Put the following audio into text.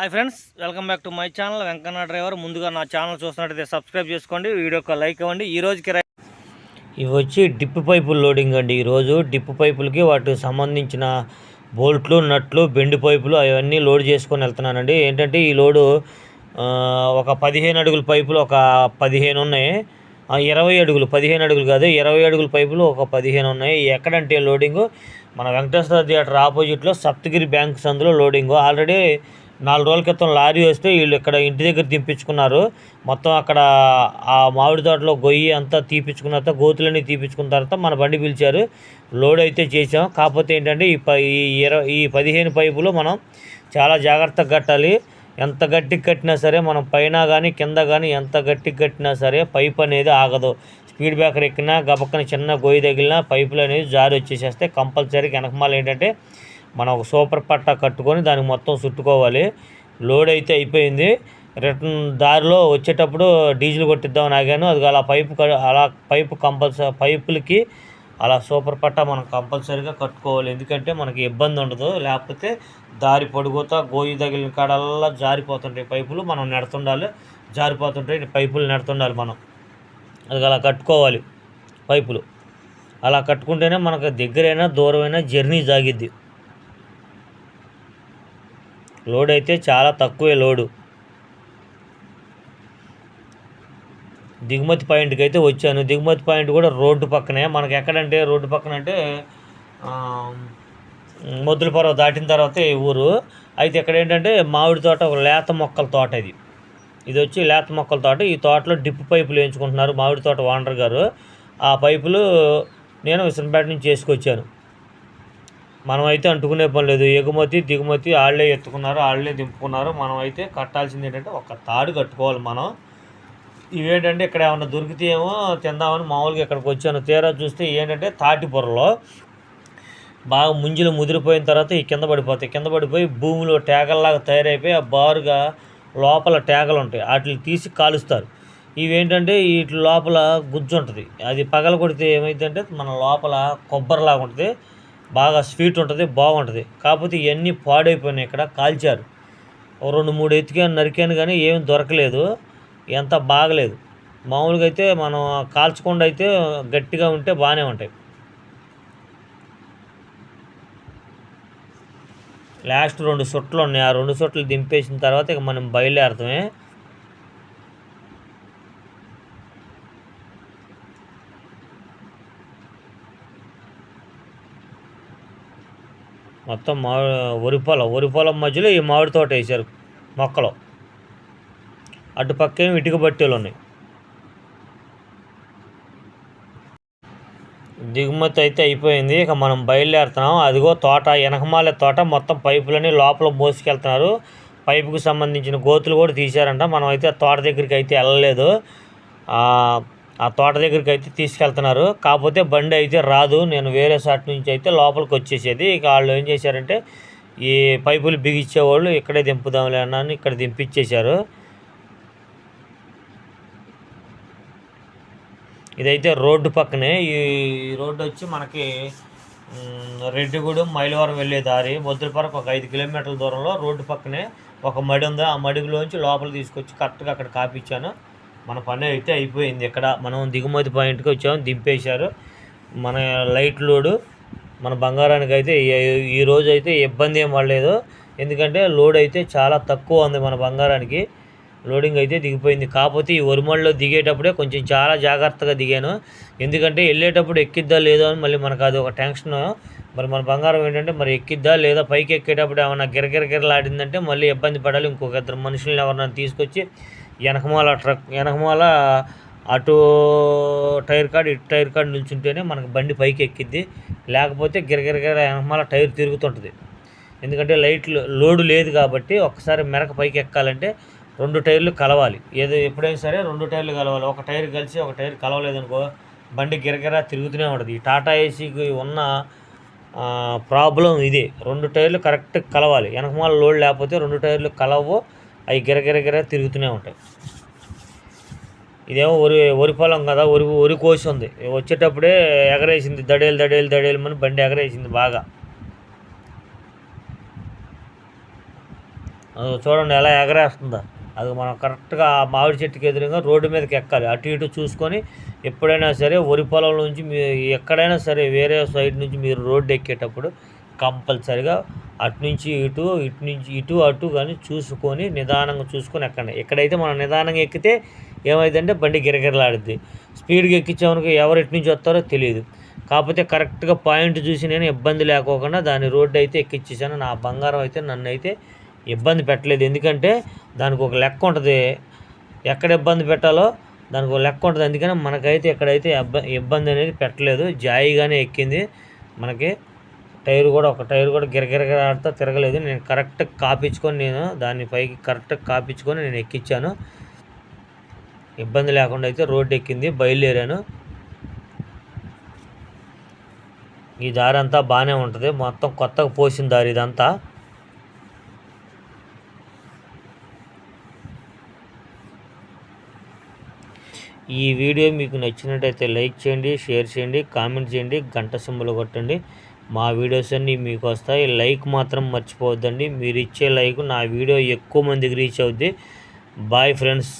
Hi friends welcome back to my channel. Venkanna driver ముందుగా నా channel చూస్తున్నట్టయితే subscribe చేసుకోండి. వీడియోకి లైక్ ఇవ్వండి. ఈ రోజుకి ఇవి వచ్చి డిప్ పైపుల లోడింగ్ అండి. ఈరోజు డిప్ పైపులకి వాటికి సంబంధించిన బోల్ట్లు నట్లు బెండు పైపులు అవన్నీ లోడ్ చేసుకొని వెళ్తున్నానండి. ఏంటంటే ఈ లోడు ఒక పదిహేను అడుగుల పైపులు ఒక పదిహేను ఉన్నాయి. ఇరవై అడుగులు పదిహేను అడుగులు కాదు ఇరవై అడుగుల పైపులు ఒక పదిహేను ఉన్నాయి. ఎక్కడంటే లోడింగ్? మన వెంకటేశ్వర థియేటర్ ఆపోజిట్లో సప్తగిరి బ్యాంక్ సందులో లోడింగ్. ఆల్రెడీ నాలుగు రోజుల క్రితం లారీ వస్తే వీళ్ళు ఇక్కడ ఇంటి దగ్గర దింపించుకున్నారు. మొత్తం అక్కడ ఆ మామిడి తోటలో గొయ్యి అంతా తీపించుకున్న తర్వాత గోతులన్నీ తీపించుకున్న తర్వాత మన బండి పిలిచారు. లోడ్ అయితే చేసాం కాకపోతే ఏంటంటే ఈ ప ఈ ఇరవై ఈ పదిహేను పైపులు మనం చాలా జాగ్రత్తగా కట్టాలి. ఎంత గట్టికి కట్టినా సరే మనం పైన కానీ కింద కానీ ఎంత గట్టికి కట్టినా సరే పైప్ అనేది ఆగదు. స్పీడ్ బ్రేకర్ ఎక్కినా గబక్కన చిన్న గొయ్యి తగిలినా పైపులు అనేది జారి వచ్చేసేస్తే కంపల్సరీ వెనకమాల ఏంటంటే మనం ఒక సూపర్ పట్టా కట్టుకొని దానికి మొత్తం చుట్టుకోవాలి. లోడ్ అయితే అయిపోయింది. రిటర్న్ దారిలో వచ్చేటప్పుడు డీజిల్ కొట్టిద్దామని ఆగాను. అది అలా పైపు క- అలా పైపు కంపల్సరీ పైపులకి అలా సూపర్ పట్టా మనం కంపల్సరీగా కట్టుకోవాలి. ఎందుకంటే మనకి ఇబ్బంది ఉండదు. లేకపోతే దారి పొడుగుతా గోయి తగిలిన కాడల్లా జారిపోతుంటాయి పైపులు. మనం నెడుతుండాలి. జారిపోతుంటాయి పైపులు నెడుతుండాలి మనం. అది అలా కట్టుకోవాలి పైపులు. అలా కట్టుకుంటేనే మనకు దగ్గరైనా దూరమైనా జర్నీ సాగిద్ది. లోడ్ అయితే చాలా తక్కువే లోడు. దిగుమతి పాయింట్కి అయితే వచ్చాను. దిగుమతి పాయింట్ కూడా రోడ్డు పక్కనే. మనకి ఎక్కడంటే రోడ్డు పక్కన అంటే ఆ, దాటిన తర్వాత ఈ ఊరు. అయితే ఇక్కడ ఏంటంటే మామిడి తోట ఒక లేత మొక్కల తోట ఇది. ఇది వచ్చి లేత మొక్కల తోట. ఈ తోటలో డిప్ పైపులు వేయించుకుంటున్నారు మామిడి తోట ఓనర్ గారు. ఆ పైపులు నేను విసనపేట నుంచి చేసుకొచ్చాను మనమైతే అంటుకునే పని లేదు. ఎగుమతి దిగుమతి వాళ్ళే ఎత్తుకున్నారు వాళ్ళే దింపుకున్నారు. మనం అయితే కట్టాల్సింది ఏంటంటే ఒక తాడు కట్టుకోవాలి మనం. ఇవేంటంటే ఇక్కడ ఏమన్నా దొరికితే ఏమో తిందామని మామూలుగా ఇక్కడికి వచ్చాను. తీరా చూస్తే ఏంటంటే తాటి పొరలో బాగా ముంజులు ముదిరిపోయిన తర్వాత ఈ కింద పడిపోతాయి. కింద పడిపోయి భూమిలో టేకల్లాగా తయారైపోయి ఆ బారుగా లోపల టేకలు ఉంటాయి. వాటిని తీసి కాలుస్తారు. ఇవేంటంటే వీటి లోపల గుజ్జు ఉంటుంది. అది పగల కొడితే ఏమైందంటే మన లోపల కొబ్బరిలాగా ఉంటుంది. బాగా స్వీట్ ఉంటుంది బాగుంటుంది. కాకపోతే ఇవన్నీ పాడైపోయినాయి ఇక్కడ కాల్చారు. రెండు మూడు ఎత్తికాను నరికాను కానీ ఏమి దొరకలేదు ఎంత బాగలేదు. మామూలుగా అయితే మనం కాల్చకుండా అయితే గట్టిగా ఉంటే బాగానే ఉంటాయి. లాస్ట్ రెండు సుట్లు ఉన్నాయి. ఆ రెండు సుట్లు దింపేసిన తర్వాత ఇక మనం బయలుదేరతామే. మొత్తం మా వరి పొలం వరి పొలం మధ్యలో ఈ మామిడి తోట వేశారు మొక్కలు. అటుపక్కేమో ఇటుక బట్టెలు ఉన్నాయి. దిగుమతి అయితే అయిపోయింది ఇక మనం బయలుదేరుతున్నాం. అదిగో తోట వెనకమాలే తోట మొత్తం పైపులని లోపల మోసుకెళ్తున్నారు. పైపుకి సంబంధించిన గోతులు కూడా తీశారంట. మనం అయితే ఆ తోట దగ్గరికి అయితే వెళ్ళలేదు. ఆ తోట దగ్గరికి అయితే తీసుకెళ్తున్నారు. కాకపోతే బండి అయితే రాదు. నేను వేరే షాట్ నుంచి అయితే లోపలికి వచ్చేసేది. ఇక వాళ్ళు ఏం చేశారంటే ఈ పైపులు బిగించేవాళ్ళు ఇక్కడే దింపుదాంలే అన్నాను ఇక్కడ దింపించేశారు ఇదైతే రోడ్డు పక్కనే. ఈ రోడ్డు వచ్చి మనకి రెడ్డిగూడెం మైలవరం వెళ్ళే దారి. బొద్దులపరకు ఒక ఐదు కిలోమీటర్ల దూరంలో రోడ్డు పక్కనే ఒక మడి ఉంది. ఆ మడిలోంచి లోపల తీసుకొచ్చి కరెక్ట్గా అక్కడ కాపిచ్చాను. మన పని అయితే అయిపోయింది. ఇక్కడ మనం దిగుమతి పాయింట్కి వచ్చాము దింపేశారు. మన లైట్ లోడు మన బంగారానికి అయితే ఈ- ఈ రోజు అయితే ఇబ్బంది ఏం పడలేదు. ఎందుకంటే లోడ్ అయితే చాలా తక్కువ ఉంది మన బంగారానికి. లోడింగ్ అయితే దిగిపోయింది. కాకపోతే ఈ వరిమల్లో దిగేటప్పుడే కొంచెం చాలా జాగ్రత్తగా దిగాను. ఎందుకంటే వెళ్ళేటప్పుడు ఎక్కిద్దా లేదో అని మళ్ళీ మనకు అది ఒక టెన్షన్. మరి మన బంగారం ఏంటంటే మరి ఎక్కిద్దా లేదా పైకి ఎక్కేటప్పుడు ఏమైనా గిరగిరగిరలాడిందంటే మళ్ళీ ఇబ్బంది పడాలి. ఇంకొక ఇద్దరు మనుషుల్ని ఎవరైనా తీసుకొచ్చి వెనకమాల ట్రక్ వెనకమాల అటు టైర్ కాడ ఇటు టైర్ కాడ నిల్చుంటేనే మనకు బండి పైకి ఎక్కిద్ది. లేకపోతే గిరగిరగిర వెనకమాల టైర్ తిరుగుతుంటుంది. ఎందుకంటే లైట్లు లోడు లేదు కాబట్టి ఒక్కసారి మెరక పైకి ఎక్కాలంటే రెండు టైర్లు కలవాలి. ఏదో ఎప్పుడైనా సరే రెండు టైర్లు కలవాలి. ఒక టైర్ కలిసి ఒక టైర్ కలవలేదనుకో బండి గిరగిరా తిరుగుతూనే ఉంటుంది. ఈ టాటా ఏసీకి ఉన్న ప్రాబ్లం ఇదే. రెండు టైర్లు కరెక్ట్ కలవాలి. వెనకమాల లోడ్ లేకపోతే రెండు టైర్లు కలవో. అవి గిరగిరగిర తిరుగుతూనే ఉంటాయి. ఇదేమో వరి వరి పొలం కదా వరి వరి కోసి ఉంది. వచ్చేటప్పుడే ఎగరేసింది దడేలు దడేలు దడేలు అని బండి ఎగరేసింది బాగా. అది చూడండి ఎలా ఎగరేస్తుందో. అది మనం కరెక్ట్గా ఆ మామిడి చెట్టుకి ఎదురుగా రోడ్డు మీదకి ఎక్కాలి. అటు ఇటు చూసుకొని ఎప్పుడైనా సరే వరి పొలం నుంచి మీ ఎక్కడైనా సరే వేరే సైడ్ నుంచి మీరు రోడ్డు ఎక్కేటప్పుడు కంపల్సరిగా అటు నుంచి ఇటు ఇటు నుంచి ఇటు అటు కానీ చూసుకొని నిదానంగా చూసుకొని ఎక్కండి. ఎక్కడైతే మనం నిదానంగా ఎక్కితే ఏమైందంటే బండి గిరగిరలాడుద్ది. స్పీడ్గా ఎక్కించామనుకో ఎవరు ఎటు నుంచి వస్తారో తెలియదు. కాకపోతే కరెక్ట్గా పాయింట్ చూసి నేను ఇబ్బంది లేకోకుండా దాని రోడ్డు అయితే ఎక్కించేసాను నా బంగారం అయితే నన్ను అయితే ఇబ్బంది పెట్టలేదు. ఎందుకంటే దానికి ఒక లెక్క ఉంటుంది. ఎక్కడ ఇబ్బంది పెట్టాలో దానికి ఒక లెక్క ఉంటుంది. అందుకని మనకైతే ఎక్కడైతే ఇబ్బంది అనేది పెట్టలేదు. జాయిగానే ఎక్కింది. మనకి టైర్ కూడా ఒక టైర్ కూడా గిరగిరగలాడుతూ తిరగలేదు. నేను కరెక్ట్ కాపించుకొని నేను దాన్ని పైకి కరెక్ట్ కాపించుకొని నేను ఎక్కించాను ఇబ్బంది లేకుండా అయితే రోడ్డు ఎక్కింది బయలుదేరాను. ఈ దారి అంతా బాగానే ఉంటుంది. మొత్తం కొత్తగా పోసిన దారి ఇదంతా. ఈ వీడియో మీకు నచ్చినట్టయితే లైక్ చేయండి షేర్ చేయండి కామెంట్ చేయండి గంట సింబల్ కొట్టండి. మా వీడియోస్ అన్నీ మీకు వస్తాయి. లైక్ మాత్రం మర్చిపోవద్దండి. మీరు ఇచ్చే లైక్ నా వీడియో ఎక్కువ మందికి రీచ్ అవుద్ది. Bye friends